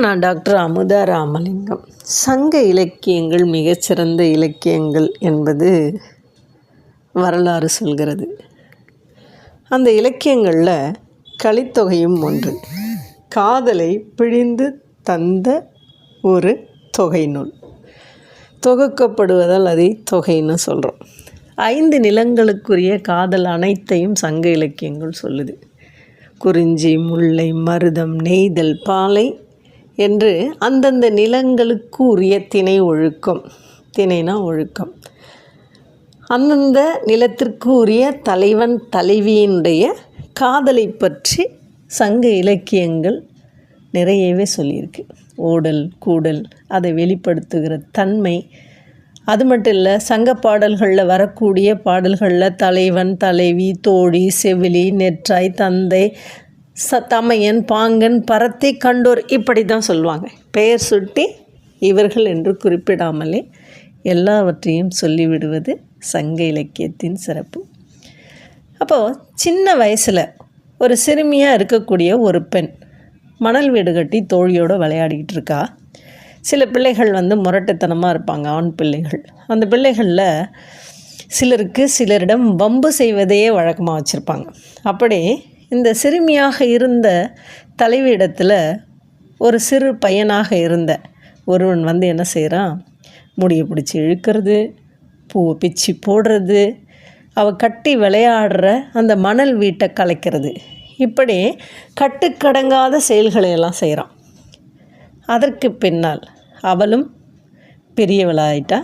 நான் டாக்டர் அமுதா ராமலிங்கம் சங்க இலக்கியங்கள் மிகச்சிறந்த இலக்கியங்கள் என்பது வரலாறு சொல்கிறது. அந்த இலக்கியங்களில் கலித்தொகையும் ஒன்று. காதலை பிழிந்து தந்த ஒரு தொகை நூல். தொகுக்கப்படுவதால் அதை தொகைன்னு சொல்கிறோம் ஐந்து நிலங்களுக்குரிய காதல் அனைத்தையும் சங்க இலக்கியங்கள் சொல்லுது. குறிஞ்சி முல்லை மருதம் நெய்தல் பாலை என்று அந்தந்த நிலங்களுக்கு உரிய திணை ஒழுக்கம். திணைனா ஒழுக்கம். அந்தந்த நிலத்திற்கு உரிய தலைவன் தலைவியினுடைய காதலை பற்றி சங்க இலக்கியங்கள் நிறையவே சொல்லியிருக்கு. ஓடல் கூடல் அதை வெளிப்படுத்துகிற தன்மை. அது மட்டும் இல்லை சங்க பாடல்களில் வரக்கூடிய பாடல்களில் தலைவன் தலைவி தோழி செவிலி நெற்றாய் தந்தை ச தமையன் பாங்கன் பரத்தை கண்டோர் இப்படி தான் சொல்லுவாங்க. பெயர் சுட்டி இவர்கள் என்று குறிப்பிடாமலே எல்லாவற்றையும் சொல்லிவிடுவது சங்க இலக்கியத்தின் சிறப்பு. அப்போது சின்ன வயசில் ஒரு சிறுமியாக இருக்கக்கூடிய ஒரு பெண் மணல் வீடு கட்டி தோழியோடு விளையாடிக்கிட்டு இருக்கா. சில பிள்ளைகள் வந்து முரட்டுத்தனமாக இருப்பாங்க ஆண் பிள்ளைகள். அந்த பிள்ளைகளில் சிலருக்கு சிலரிடம் வம்பு செய்வதையே வழக்கமாக வச்சுருப்பாங்க. அப்படி இந்த சிறுமியாக இருந்த தலைவியிடத்தில் ஒரு சிறு பையனாக இருந்த ஒருவன் வந்து என்ன செய்கிறான் முடியை பிடிச்சி இழுக்கிறது பூவை பிச்சு போடுறது அவள் கட்டி விளையாடுற அந்த மணல் வீட்டை கலைக்கிறது. இப்படி கட்டுக்கடங்காத செயல்களை எல்லாம் செய்கிறான் அதற்கு பின்னால் அவளும் பெரியவளாயிட்டா.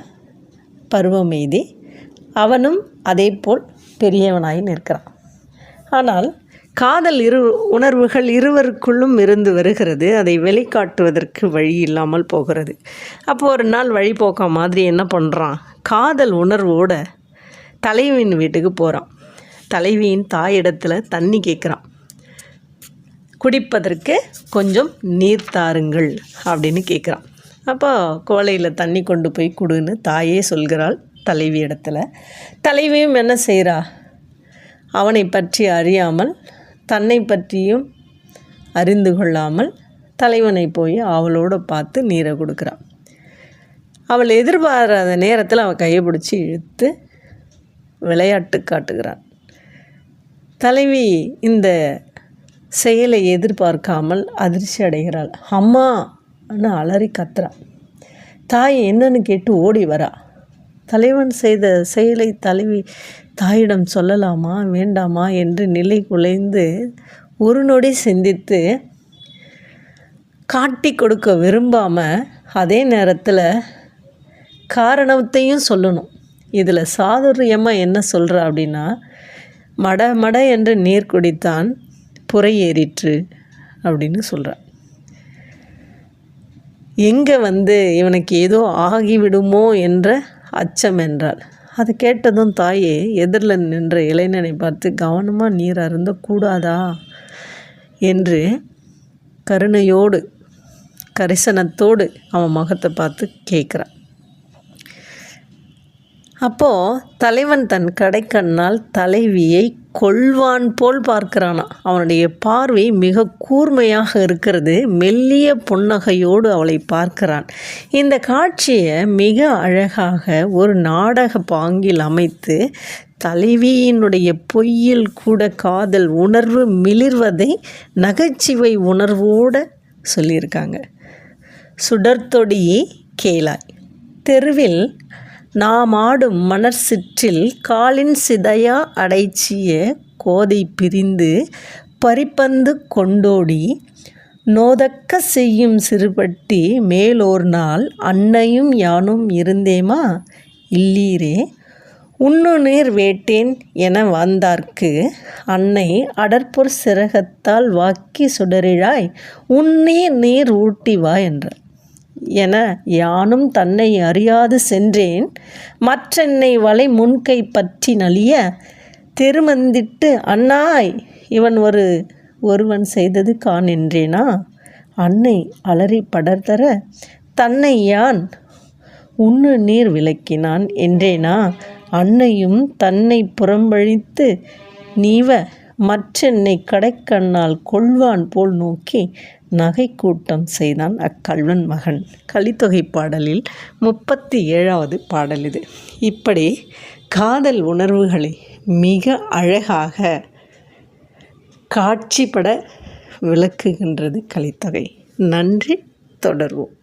பருவம் எய்தி அவனும் அதே போல் பெரியவனாகி நிற்கிறான். ஆனால் காதல் இரு உணர்வுகள் இருவருக்குள்ளும் இருந்து வருகிறது. அதை வெளிக்காட்டுவதற்கு வழி இல்லாமல் போகிறது. அப்போ ஒரு நாள் வழிபோக்கா மாதிரி என்ன பண்ணுறான் காதல் உணர்வோட தலைவியின் வீட்டுக்கு போகிறான் தலைவியின் தாயிடத்தில் தண்ணி கேட்குறான் குடிப்பதற்கு கொஞ்சம் நீர் தாருங்கள் அப்படின்னு கேட்குறான் அப்போ கோலையில் தண்ணி கொண்டு போய் கொடுன்னு தாயே சொல்கிறாள் தலைவி இடத்துல. தலைவியும் என்ன செய்கிறா அவனை பற்றி அறியாமல் தன்னை பற்றியும் அறிந்து கொள்ளாமல் தலைவனை போய் அவளோடு பார்த்து நீரை கொடுக்குறான். அவள் எதிர்பாராத நேரத்தில் அவள் கையை பிடிச்சி இழுத்து விளையாட்டு காட்டுகிறான். தலைவி இந்த செயலை எதிர்பார்க்காமல் அதிர்ச்சி அடைகிறாள். அம்மான்னு அலறி கத்துறான் தாய் என்னன்னு கேட்டு ஓடி வரா. தலைவன் செய்த செயலை தலைவி தாயிடம் சொல்லலாமா வேண்டாமா என்று நிலை குலைந்து ஒரு நொடி சிந்தித்து காட்டி கொடுக்க விரும்பாமல் அதே நேரத்தில் காரணத்தையும் சொல்லணும். இதில் சாதுரியமாக என்ன சொல்கிறா அப்படின்னா மட மட என்று நீர் குடித்தான் புறையேறிற்று அப்படின்னு சொல்கிறான் எங்கே வந்து இவனுக்கு ஏதோ ஆகிவிடுமோ என்ற அச்சம் என்றாள். அது கேட்டதும் தாயே எதிரில் நின்ற இளைஞனை பார்த்து கவனமாக நீர் அருந்த கூடாதா? என்று கருணையோடு கரிசனத்தோடு அவன் முகத்தை பார்த்து கேட்குறான். அப்போது தலைவன் தன் கடைக்கண்ணால் தலைவியை கொள்வான் போல் பார்க்கிறானா. அவனுடைய பார்வை மிக கூர்மையாக இருக்கிறது. மெல்லிய புன்னகையோடு அவளை பார்க்கிறான். இந்த காட்சியை மிக அழகாக ஒரு நாடக பாங்கில் அமைத்து தலைவியினுடைய பொய்யில் கூட காதல் உணர்வு மிளிர்வதை நகைச்சுவை உணர்வோடு சொல்லியிருக்காங்க. சுடர்த்தொடி கேளாய். தெருவில் நாம் ஆடும் மணற் சிற்றில் காலின் சிதையா அடைச்சிய கோதை பிரிந்து பறிப்பந்து கொண்டோடி நோதக்க செய்யும் சிறுபட்டி மேலோர் நாள் அன்னையும் யானும் இருந்தேமா? இல்லீரே உண்ணு நீர் வேட்டேன் என வந்தார்க்கு. அன்னை அடற்பொர் சிறகத்தால் வாக்கி சுடரிழாய் உன்னே நீர் ஊட்டி வா என்றார் என யானும் தன்னை அறியாது சென்றேன். மற்றென்னை வலை முன்கை பற்றி நலிய தெருமந்திட்டு அண்ணாய் இவன் ஒரு ஒருவன் செய்தது கான் என்றேனா? அன்னை அலறி படர்தர தன்னை யான் உண்ணு நீர் விளக்கினான் என்றேனா? அன்னையும் தன்னை புறம்பழித்து நீவ மற்றென்னை கடைக்கண்ணால் கொள்வான் போல் நோக்கி நகை கூட்டம் செய்தான் அக்கல்வன் மகன். கலித்தொகை பாடலில் முப்பத்தி ஏழாவது பாடல் இது. இப்படி காதல் உணர்வுகளை மிக அழகாக காட்சிப்பட விளக்குகின்றது கலித்தொகை. நன்றி தொடர்வோம்.